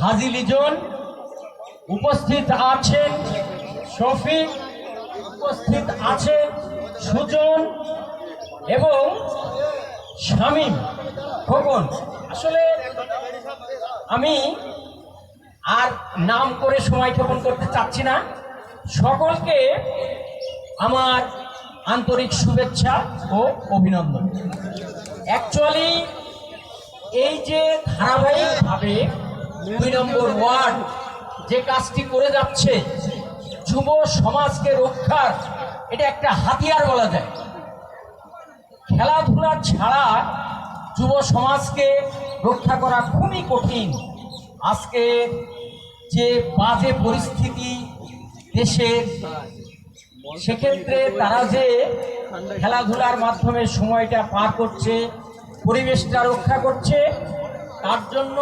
হাজি লিজন উপস্থিত আছেন শফিক উপস্থিত আছেন সুজন এবং শামীম। খোকন আসলে আমি আর নাম করে সময় ক্ষেপণ করতে চাচ্ছি না। সকলকে আমার আন্তরিক শুভেচ্ছা ও অভিনন্দন। অ্যাকচুয়ালি এই যে ধারাবাহিকভাবে দুই নম্বর ওয়ার্ড যে কাজটি করে যাচ্ছে, যুব সমাজকে রক্ষার, এটা একটা হাতিয়ার বলা যায়। খেলাধুলা ছাড়া যুব সমাজকে রক্ষা করা খুবই কঠিন। আজকে যে বাজে পরিস্থিতি দেশের সেক্ষেত্রে তারা যে খেলাধুলার মাধ্যমে সময়টা পার করছে, পরিবেশটা রক্ষা করছে, তার জন্য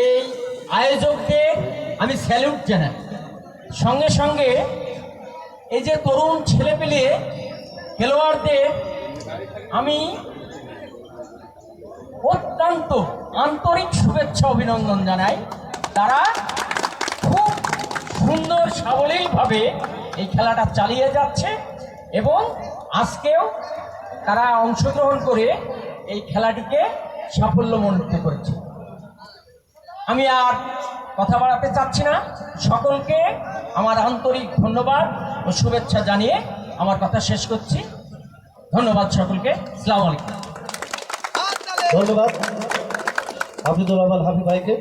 এই আয়োজকদের আমি স্যালুট জানাই। সঙ্গে সঙ্গে এই যে তরুণ ছেলেপেলে খেলোয়াড়দের আমি অত্যন্ত আন্তরিক শুভেচ্ছা, অভিনন্দন জানাই। তারা খুব সুন্দর, সাবলীলভাবে এই খেলাটা চালিয়ে যাচ্ছে এবং আজকেও তারা অংশগ্রহণ করে এই খেলাটিকে সাফল্যমণ্ডিত করেছে। আমি আর কথা বাড়াতে চাচ্ছি না। সকলকে আমার আন্তরিক ধন্যবাদ ও শুভেচ্ছা জানিয়ে আমার কথা শেষ করছি। ধন্যবাদ সকলকে। সালাম আলাইকুম। ধন্যবাদ। হাফিজুর রহমান হাফি ভাইকে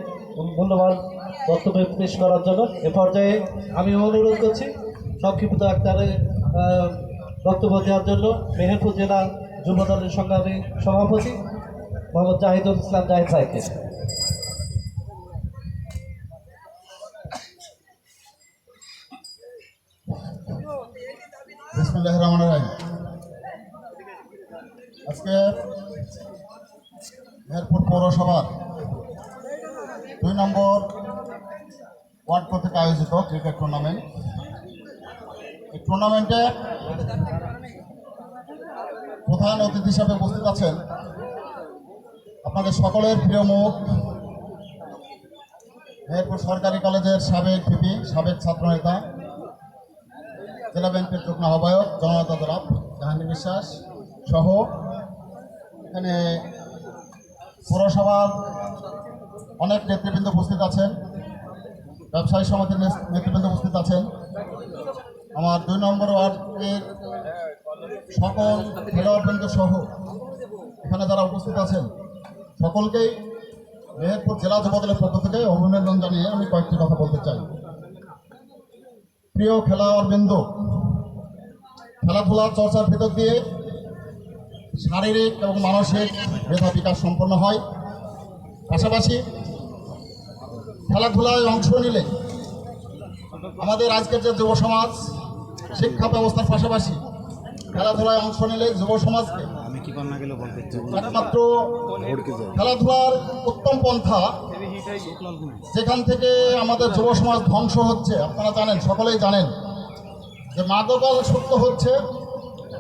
ধন্যবাদ বক্তব্য পেশ করার জন্য। এ পর্যায়ে আমি অনুরোধ করছি সংক্ষিপ্ত আকারে বক্তব্য দেওয়ার জন্য মেহেরপুর জেলা যুব দলের সংগ্রামী সভাপতি মোহাম্মদ জাহিদুল ইসলাম জাহিদ ভাইকে। বিসমুল্লাহ রহমান রাহিম আজকে মেহেরপুর পৌরসভার দুই নম্বর ওয়ার্ড কর্তৃক আয়োজিত ক্রিকেট টুর্নামেন্ট। এই টুর্নামেন্টে প্রধান অতিথি হিসাবে উপস্থিত আছেন আপনাদের সকলের প্রিয় মুখ মেহেরপুর সরকারি কলেজের সাবেক ভিপি, সাবেক ছাত্রনেতা জেলা ব্যাংকের যুগ্ম আহ্বায়ক জনতা দলাপ, জাহাঙ্গীর বিশ্বাস সহ এখানে পৌরসভার অনেক নেতৃবৃন্দ উপস্থিত আছেন, ব্যবসায়ী সমিতির নেতৃবৃন্দ উপস্থিত আছেন। আমার দুই নম্বর ওয়ার্ডের সকল খেলোয়াড়বৃন্দ সহ এখানে যারা উপস্থিত আছেন, সকলকেই মেহেরপুর জেলা যুবদলের পক্ষ থেকে অভিনন্দন জানিয়ে আমি কয়েকটি কথা বলতে চাই। প্রিয় খেলোয়াড়বৃন্দ খেলাধুলা চর্চার ভেতর দিয়ে শারীরিক এবং মানসিক মেধা বিকাশ সম্পন্ন হয়। পাশাপাশি খেলাধুলায় অংশ নিলে আমাদের আজকের যে যুব সমাজ শিক্ষা ব্যবস্থার পাশাপাশি খেলাধুলায় অংশ নিলে যুব সমাজকে একমাত্র খেলাধুলার উত্তম পন্থা যেখান থেকে আমাদের যুব সমাজ ধ্বংস হচ্ছে আপনারা জানেন সকলেই জানেন যে মাদকাল সত্য হচ্ছে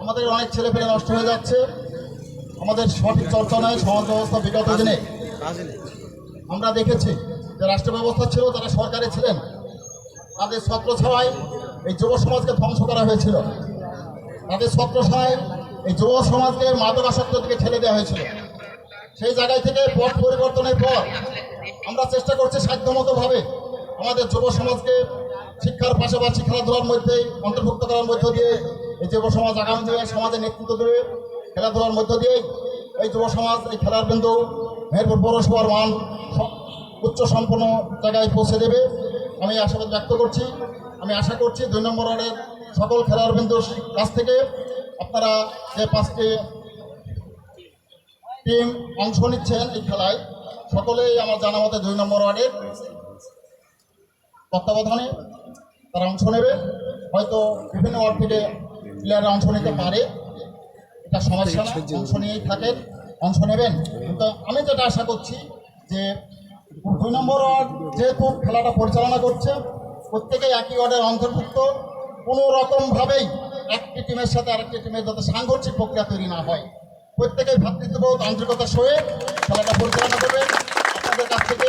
আমাদের অনেক ছেলেপেলে নষ্ট হয়ে যাচ্ছে আমাদের সঠিক চর্চা নয় সমাজ ব্যবস্থা বিগত দিনে। আমরা দেখেছি যে রাষ্ট্র ব্যবস্থা ছিল যারা সরকারে ছিলেন তাদের ছত্র ছাড়াই এই যুব সমাজকে ধ্বংস করা হয়েছিল। তাদের ছত্র ছায় এই যুব সমাজকে মাদকাসক্ত থেকে ঠেলে দেওয়া হয়েছিল। সেই জায়গায় থেকে পথ পরিবর্তনের পর আমরা চেষ্টা করছি সাধ্যমতোভাবে আমাদের যুব সমাজকে শিক্ষার পাশাপাশি খেলাধুলার মধ্যে, অন্তর্ভুক্ত করার মধ্য দিয়ে এই যুব সমাজ আগামী দিনে সমাজে নেতৃত্ব দেবে। খেলাধুলার মধ্য দিয়ে এই যুব সমাজ, এই খেলার বিন্দু মেহেরপুর পৌরসভার মান উচ্চ সম্পন্ন জায়গায় পৌঁছে দেবে। আমি আশাবাদ ব্যক্ত করছি। আমি আশা করছি দুই নম্বর ওয়ার্ডের সকল খেলোয়াড় বিন্দুর কাছ থেকে আপনারা যে পাঁচটি টিম অংশ নিচ্ছেন এই খেলায় সকলেই আমার জানা মতে দুই নম্বর ওয়ার্ডের তত্ত্বাবধানে তারা অংশ নেবে। হয়তো বিভিন্ন ওয়ার্ড থেকে প্লেয়াররা অংশ নিতে পারে। এটা সমস্যা না অংশ নিয়েই থাকেন অংশ নেবেন। কিন্তু আমি যেটা আশা করছি যে দুই নম্বর ওয়ার্ড যেহেতু খেলাটা পরিচালনা করছে প্রত্যেকেই একই ওয়ার্ডের অন্তর্ভুক্ত কোনো রকমভাবেই একটি টিমের সাথে আরেকটি টিমের যাতে সাংঘর্ষিক প্রক্রিয়া তৈরি না হয়। প্রত্যেকেই ভ্রাতৃত্ববোধ আন্তরিকতার সহিত খেলাটা পরিচালনা করবেন। আপনাদের কাছ থেকে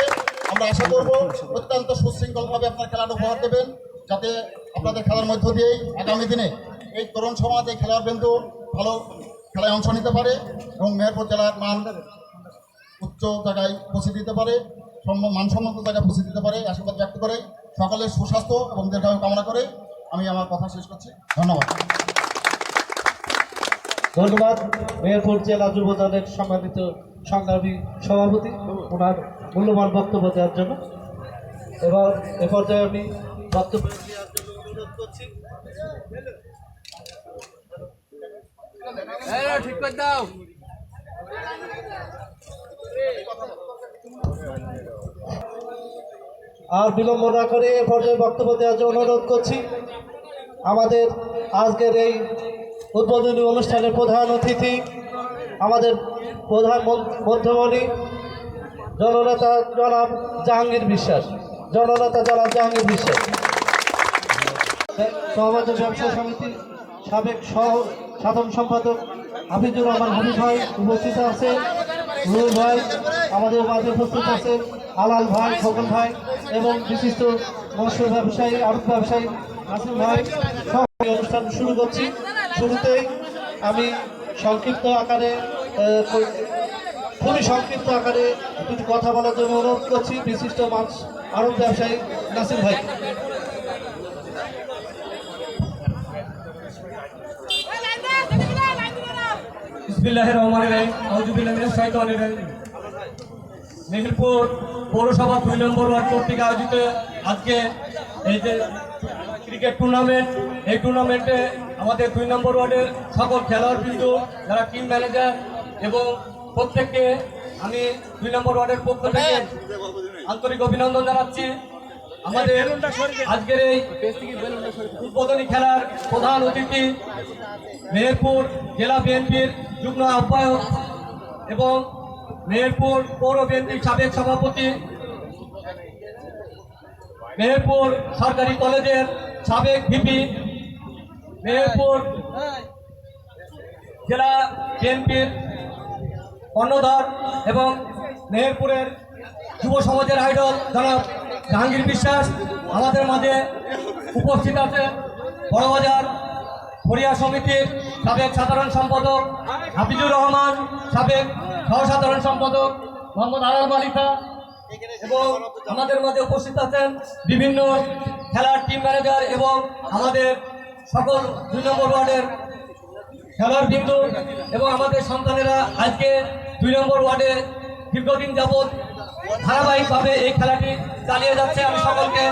আমরা আশা করব অত্যন্ত সুশৃঙ্খলভাবে আপনার খেলাটা উপহার দেবেন, যাতে আপনাদের খেলার মধ্য দিয়েই আগামী দিনে এই তরুণ সমাজ, এই খেলোয়াড় বিন্দু ভালো খেলায় অংশ নিতে পারে এবং মেহেরপুর জেলার মান উচ্চ জায়গায় পৌঁছে দিতে পারে, সম্ম- মানসম্মত জায়গায় পৌঁছে দিতে পারে, আশীর্বাদ ব্যক্ত করে সকলের সুস্বাস্থ্য এবং দীর্ঘায়ু কামনা করে আমি আমার কথা শেষ করছি। ধন্যবাদ। ধন্যবাদ। মেহেরপুর জেলা যুব দলের সম্মানিত সংগ্রামী সভাপতি ওনার মূল্যবান বক্তব্য দেওয়ার জন্য। এবার এ পর্যায়ে আমি বক্তব্য দেওয়ার জন্য অনুরোধ করছি। ঠিক করে দাও। আর বিলম্ব না করে এ পর্যায়ে বক্তব্য দেওয়ার জন্য অনুরোধ করছি। আমাদের আজকের এই উদ্বোধনী অনুষ্ঠানের প্রধান অতিথি আমাদের প্রধান মধ্যমণি জননেতা জনাব জাহাঙ্গীর বিশ্বাস। জননেতা জনাব জাহাঙ্গীর বিশ্বাস। সমাজের ব্যবসা সমিতির সাবেক সহ, সাধারণ সম্পাদক হাফিজুর রহমান হাবিব ভাই উপস্থিত আছে রুহুল ভাই আমাদের মাঝে উপস্থিত আছে আলাল ভাই, খোকন ভাই এবং বিশিষ্ট মৎস্য ব্যবসায়ী, আড়ত ব্যবসায়ী আসিম ভাই। সব অনুষ্ঠান শুরু করছি। শুরুতেই আমি সংক্ষিপ্ত আকারে খুবই সংক্ষিপ্ত আকারে কিছু কথা বলার জন্য অনুরোধ করছি বিশিষ্ট মাছ আরব ব্যবসায়ী নাসিম ভাই। বিসমিল্লাহ রহমান রাহিম। আউজুবিল্লাহ মিনাশ শাইতানির রাজিম মেহেরপুর পৌরসভা দুই নম্বর ওয়ার্ড কর্তৃক আয়োজিত আজকে এই যে ক্রিকেট টুর্নামেন্ট, এই টুর্নামেন্টে আমাদের দুই নম্বর ওয়ার্ডের সকল খেলোয়াড় বিন্দু যারা টিম ম্যানেজার এবং প্রত্যেককে আমি দুই নম্বর ওয়ার্ডের পক্ষ থেকে আন্তরিক অভিনন্দন জানাচ্ছি। আমাদের আজকের এই উদ্বোধনী খেলার প্রধান অতিথি মেহেরপুর জেলা বিএনপির যুগ্ম আহ্বায়ক এবং মেহেরপুর পৌর বিএনপির সাবেক সভাপতি মেহেরপুর সরকারি কলেজের সাবেক ভিপি মেহেরপুর জেলা বিএনপির কর্ণধার এবং মেহেরপুরের যুব সমাজের আইডল জনাব জাহাঙ্গীর বিশ্বাস আমাদের মাঝে উপস্থিত আছেন বড়বাজার ফরিয়া সমিতির সাবেক সাধারণ সম্পাদক হাফিজুর রহমান, সাবেক সহসাধারণ সম্পাদক মোহাম্মদ আলাল মালিকা এবং আমাদের মাঝে উপস্থিত আছেন বিভিন্ন খেলার টিম ম্যানেজার এবং আমাদের সকল দুই নম্বর ওয়ার্ডের খেলার বিন্দু এবং আমাদের সন্তানেরা আজকে দুই নম্বর ওয়ার্ডে দীর্ঘদিন যাবৎ ধারাবাহিকভাবে এই খেলাটি চালিয়ে যাচ্ছে। আমি সকলকে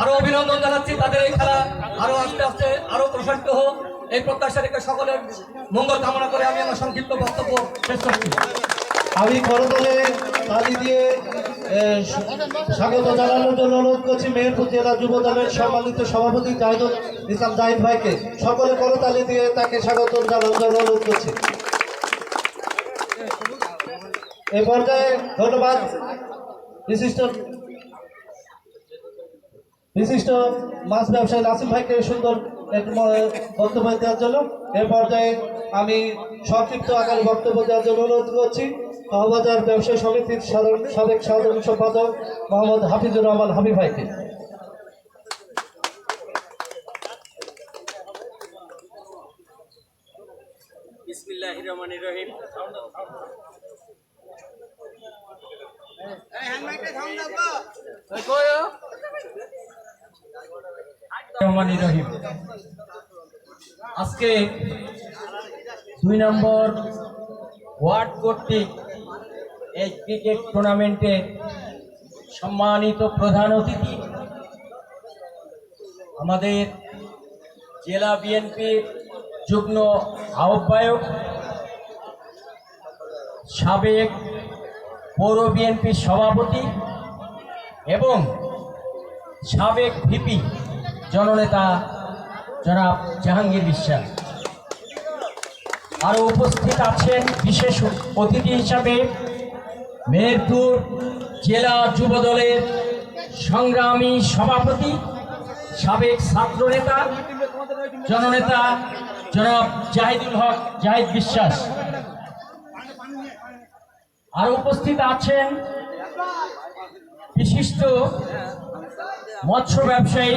আরও অভিনন্দন জানাচ্ছি। তাদের এই খেলা আরও আস্তে আস্তে আরও প্রসারিত হোক। এই প্রত্যাশা রেখে সকলের মঙ্গল কামনা করে আমি আমার সংক্ষিপ্ত বক্তব্য শেষ করছি। আমি করতলে তালি দিয়ে স্বাগত জানানোর জন্য অনুরোধ করছি মেহেরপুর জেলা যুব দলের সম্মানিত সভাপতি জাহিদুল ইসলাম জাহিদ ভাইকে। সকলে করতালি দিয়ে তাকে স্বাগত জানানোর জন্য অনুরোধ করছি। এই পর্যায়ে ধন্যবাদ, বিশিষ্ট বিশিষ্ট মাছ ব্যবসায়ী নাসিম ভাইকে সুন্দর বক্তব্য দেওয়ার জন্য। এ পর্যায়ে আমি সংক্ষিপ্ত আকারে বক্তব্য দেওয়ার জন্য অনুরোধ করছি। মহাবাজার ব্যবসায়ী সমিতির সাধারণ সাবেক সাধারণ সম্পাদক মোহাম্মদ হাফিজুর রহমান হাবিব ভাইকে। বিসমিল্লাহির রহমানির রহিম। রহমানির রহিম। আজকে দুই নম্বর ওয়ার্ড কর্তৃক এই ক্রিকেট টুর্নামেন্টের সম্মানিত প্রধান অতিথি। আমাদের জেলা বিএনপির যুগ্ম আহ্বায়ক, সাবেক পৌর বিএনপির সভাপতি এবং সাবেক ভিপি জননেতা জনাব জাহাঙ্গীর বিশ্বাস। আরও উপস্থিত আছেন বিশেষ অতিথি হিসাবে মেহেরপুর জেলা যুব দলের সংগ্রামী সভাপতি, সাবেক ছাত্রনেতা, জননেতা জনাব জাহিদুল হক জাহিদ বিশ্বাস। আর উপস্থিত আছেন বিশিষ্ট মৎস্য ব্যবসায়ী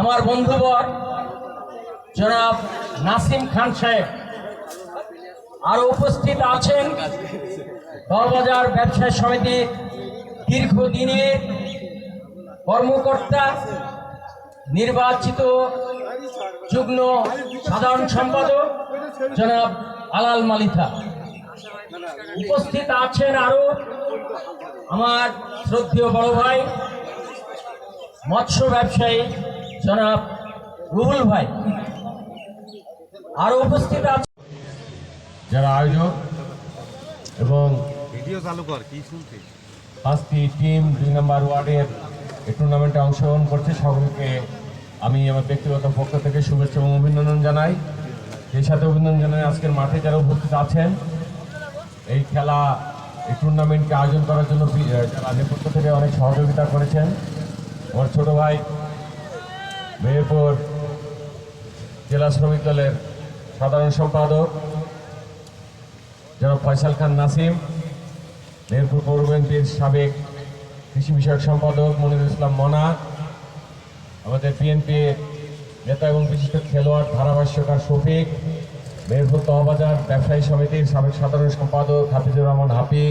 আমার বন্ধুবর জনাব নাসিম খান সাহেব। আরও উপস্থিত আছেন বড়বাজার ব্যবসায়ী সমিতির দীর্ঘদিনের কর্মকর্তা, নির্বাচিত যুগ্ম সাধারণ সম্পাদক জনাব আলাল মালিথা। উপস্থিত আছেন আরও আমার শ্রদ্ধেয় বড় ভাই, মৎস্য ব্যবসায়ী জনাব রুহুল ভাই। আরও উপস্থিত আছে যারা আয়োজক এবং ভিডিও চালু কর কি শুনতে পাঁচটি টিম দুই নম্বর ওয়ার্ডের এই টুর্নামেন্টে অংশগ্রহণ করছে। সকলকে আমি আমার ব্যক্তিগত পক্ষ থেকে শুভেচ্ছা এবং অভিনন্দন জানাই। সেই সাথে অভিনন্দন জানাই আজকের মাঠে যারা উপস্থিত আছেন এই খেলা এই টুর্নামেন্টকে আয়োজন করার জন্য যারা নেপথ্য থেকে অনেক সহযোগিতা করেছেন আমার ছোট ভাই মেহেরপুর জেলা শ্রমিক দলের সাধারণ সম্পাদক জনাব ফয়সাল খান নাসিম মেহেরপুর পৌর বিএনপির সাবেক কৃষি বিষয়ক সম্পাদক মনিরুল ইসলাম মনা, আমাদের বিএনপি নেতা এবং বিশিষ্ট খেলোয়াড় ধারাভাষ্যকার শফিক মেহেরপুর তহবাজার ব্যবসায়ী সমিতির সাবেক সাধারণ সম্পাদক হাফিজুর রহমান হাফি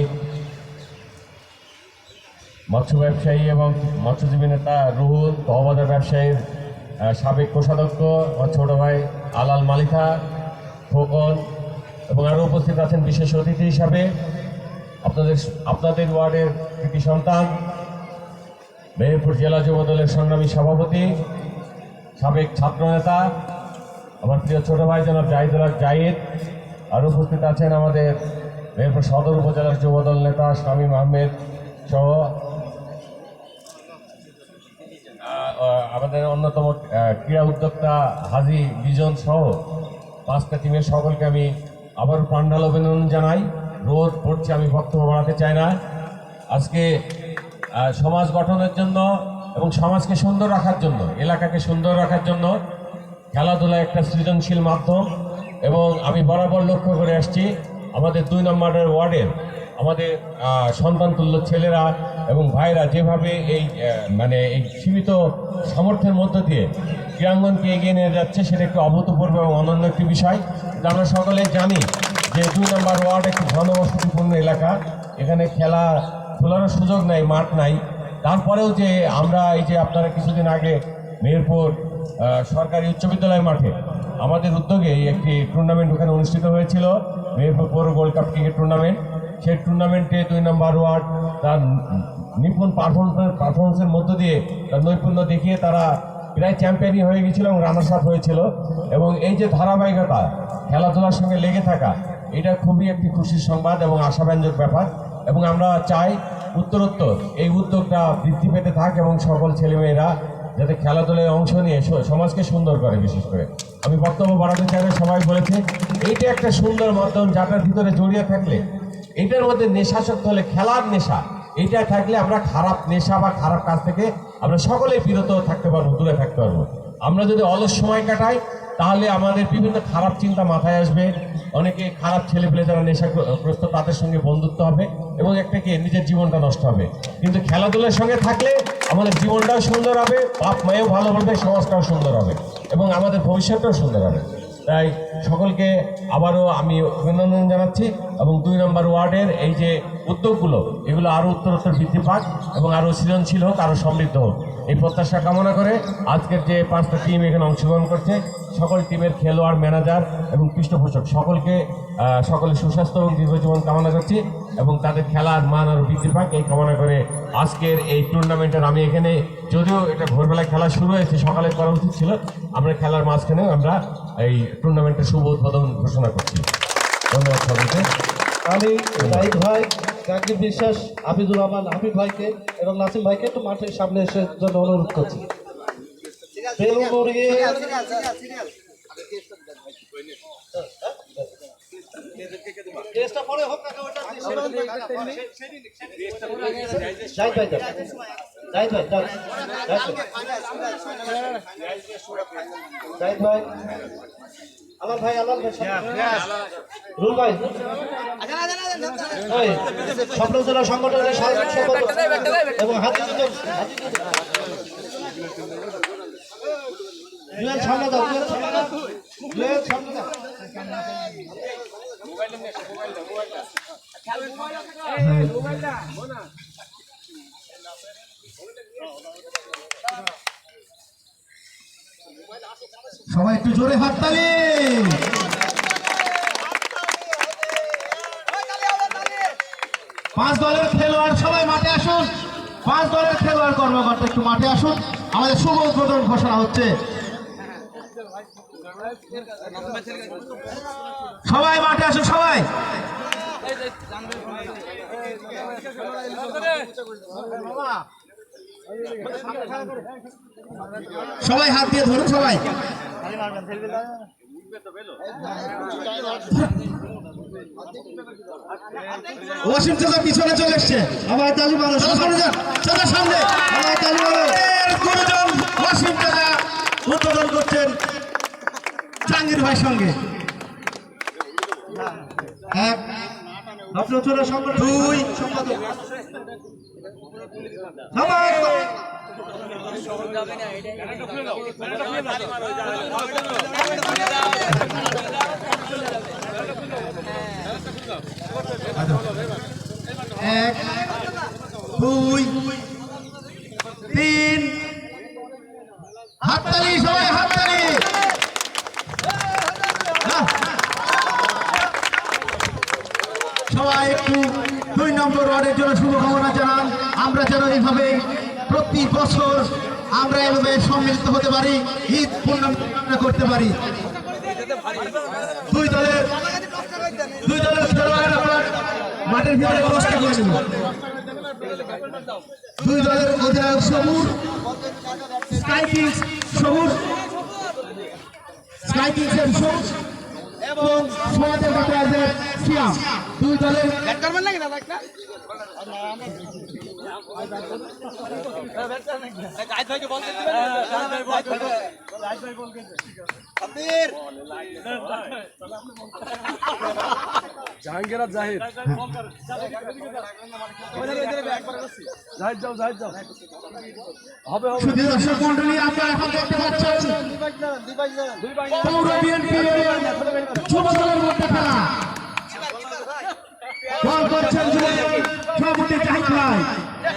মৎস্য ব্যবসায়ী এবং মৎস্যজীবী নেতা রুহুল, তহবাজার ব্যবসায়ীর সাবেক কোষাধ্যক্ষ ছোট ভাই আলাল মালিকা, খোকন এবং আরও উপস্থিত আছেন বিশেষ অতিথি হিসাবে আপনাদের আপনাদের ওয়ার্ডের কৃতি সন্তান, মেহেরপুর জেলা যুব দলের সংগ্রামী সভাপতি, সাবেক ছাত্রনেতা, আমার প্রিয় ছোট ভাই জনাব জাহিদুল হক জাহিদ, আর উপস্থিত আছেন আমাদের মেহেরপুর সদর উপজেলার যুব দল নেতা শামীম আহমেদ সহ আমাদের অন্যতম ক্রীড়া উদ্যোক্তা হাজি বিজন সহ, পাঁচটা টিমের সকলকে আমি আবারও প্রাণ্ডাল অভিনন্দন জানাই। রোদ পড়ছে আমি বক্তব্য বাড়াতে চাই না। আজকে সমাজ গঠনের জন্য এবং সমাজকে সুন্দর রাখার জন্য, এলাকাকে সুন্দর রাখার জন্য খেলাধুলা একটা সৃজনশীল মাধ্যম এবং আমি বরাবর লক্ষ্য করে আসছি। আমাদের দুই নম্বরের ওয়ার্ডের আমাদের আহ, সন্তান তুল্য ছেলেরা এবং ভাইরা যেভাবে এই মানে এই সীমিত সামর্থ্যের মধ্য দিয়ে ক্রীড়াঙ্গনকে এগিয়ে নিয়ে যাচ্ছে সেটা একটি অভূতপূর্ব এবং অনন্য একটি বিষয়। আমরা সকলে জানি যে দুই নম্বর ওয়ার্ড একটি ঘনবসতিপূর্ণ এলাকা। এখানে খেলা খোলারও সুযোগ নাই মাঠ নাই। তারপরেও যে আমরা এই যে আপনারা কিছুদিন আগে মেহেরপুর সরকারি উচ্চ বিদ্যালয় মাঠে আমাদের উদ্যোগে একটি টুর্নামেন্ট ওখানে অনুষ্ঠিত হয়েছিল মেহেরপুর পৌর গোল্ড কাপ ক্রিকেট টুর্নামেন্ট সেই টুর্নামেন্টে দুই নম্বর ওয়ার্ড তার নিপুণ পারফরমেন্স পারফরমেন্সের মধ্য দিয়ে তার নৈপুণ্য দেখিয়ে তারা প্রায় চ্যাম্পিয়নই হয়ে গেছিল এবং রানার্স আপ হয়েছিল। এবং এই যে ধারাবাহিকতা, খেলাধুলার সঙ্গে লেগে থাকা, এটা খুবই একটি খুশির সংবাদ এবং আশাব্যঞ্জক ব্যাপার। এবং আমরা চাই উত্তরোত্তর, এই উদ্যোগটা বৃদ্ধি পেতে থাক এবং সকল ছেলেমেয়েরা যাতে খেলাধুলায় অংশ নিয়ে সমাজকে সুন্দর করে, বিশেষ করে। আমি বক্তব্য বাড়াতে চাই সবাই বলেছে, এইটা একটা সুন্দর মাধ্যম যাটার ভিতরে জড়িয়ে থাকলে এটার মধ্যে নেশাসক্ত হলে খেলার নেশা। এইটা থাকলে আমরা খারাপ নেশা বা খারাপ কাজ থেকে আমরা সকলেই বিরত থাকতে পারব, দূরে থাকতে পারব। আমরা যদি অলস সময় কাটাই, তাহলে আমাদের বিভিন্ন খারাপ চিন্তা মাথায় আসবে। অনেকে খারাপ ছেলেপেলে যারা নেশাগ্রস্ত, তাদের সঙ্গে বন্ধুত্ব হবে এবং একটা কি, নিজের জীবনটা নষ্ট হবে। কিন্তু খেলাধুলার সঙ্গে থাকলে আমাদের জীবনটাও সুন্দর হবে, বাপ মায়েও ভালো হবে সমাজটাও সুন্দর হবে এবং আমাদের ভবিষ্যৎটাও সুন্দর হবে। তাই সকলকে আবারও আমি অভিনন্দন জানাচ্ছি এবং দুই নম্বর ওয়ার্ডের এই যে উদ্যোগগুলো, এগুলো আরও উত্তরোত্তর বৃদ্ধি পাক এবং আরও সৃজনশীল হোক, আরও সমৃদ্ধ হোক। এই প্রত্যাশা কামনা করে আজকের যে পাঁচটা টিম এখানে অংশগ্রহণ করছে সকল টিমের খেলোয়াড় ম্যানেজার এবং পৃষ্ঠপোষক সকলকে আহ, সকলের সুস্বাস্থ্য এবং দীর্ঘজীবন কামনা করছি এবং তাদের খেলার মান আরও বৃদ্ধি পাক এই কামনা করে আজকের এই টুর্নামেন্টের আমি এখানে যদিও এটা ভোরবেলায় খেলা শুরু হয়েছে সকালে করা উচিত ছিল আমরা খেলার মাঝখানে আমরা এই টুর্নামেন্টের শুভ উদ্বোধন ঘোষণা করছি। ধন্যবাদ সকলকে আমি জাহিদ ভাই জাকির বিশ্বাস হাফিজুর রহমান হাফিজ ভাইকে এবং নাসিম ভাইকে একটু মাঠের সামনে এসে জন্য অনুরোধ করছি। ওটা জাহিদ ভাই। ভাই রুল ভাই স্বপ্ন জেলা সংগঠনের এবং জুয়েল সামনে দাও সামনে দাও সামনে দাও। সবাই একটু জোরে হাততালি। পাঁচ দলের খেলোয়াড় সবাই মাঠে আসুন। পাঁচ দলের খেলোয়াড় কর্মকর্তা একটু মাঠে আসুন। আমাদের শুভ উদ্বোধন ঘোষণা হচ্ছে। সবাই মাঠে আসুন, সবাই। সবাই হাত দিয়ে ধরুন, সবাই। ওয়াসিম চাচা পিছনে চলে এসছে। আমার তালি চাচা সামনে যান। চাচা সামনে। আমার তালি মারো গুরুজন ওয়াসিম চাচা উদ্বোধন করছেন। জাহাঙ্গীর ভাইয়ের সঙ্গে। এক আপনার দুই। সম্পাদক। এক দুই তিন হাততালি সবাই হাততালি নাও। সবাই একটু দুই নম্বর ওয়ার্ডের জন্য শুভকামনা জানান আমরা যেন এইভাবে প্রতি বছর আমরা এভাবে সম্মিলিত হতে পারি ঈদ পূর্ণ করতে পারি। দুই দলের দুই দলের খেলোয়াড় মাঠের ভিতরে ব্যবস্থা করে নেব। দুই দলের অধিনায়ক সবুজ স্কাই সবুজ স্কাই এর সবুজ এবং সিয়াম। দুই দলের শুধু দর্শক মন্ডলী আপনারা এখন দেখতে পাচ্ছেন পৌর বিএনপি যুব মধ্যে খেলা। বল করছেন সভাপতি জাহিদ ভাই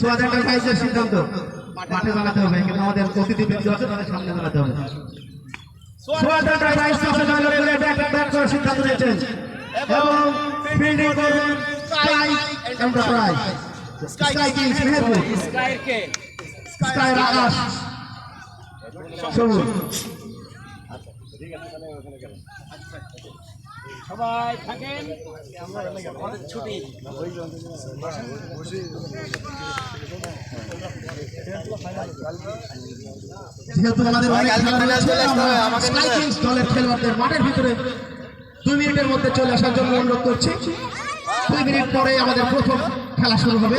সোয়াদান প্রাইজের সিদ্ধান্ত। মাঠে জানাতে হবে কিন্তু আমাদের অতিথি বৃদ্ধ আছে তাদের সামনে জানাতে হবে। ব্যাট ব্যাট করার সিদ্ধান্ত নিয়েছেন। এবং ফিল্ডিং করবেন Sky Enterprise. Sky Kings Meherpur. স্কাইরকে sky আকাশ। সবুজ। সবাই থাকেন। আমাদের ছুটি। যেহেতু আমাদের দলের খেলোয়াড়দের মাঠের ভিতরে দুই মিনিটের মধ্যে চলে আসার জন্য অনুরোধ করছি। দুই মিনিট পরে আমাদের প্রথম খেলা শুরু হবে।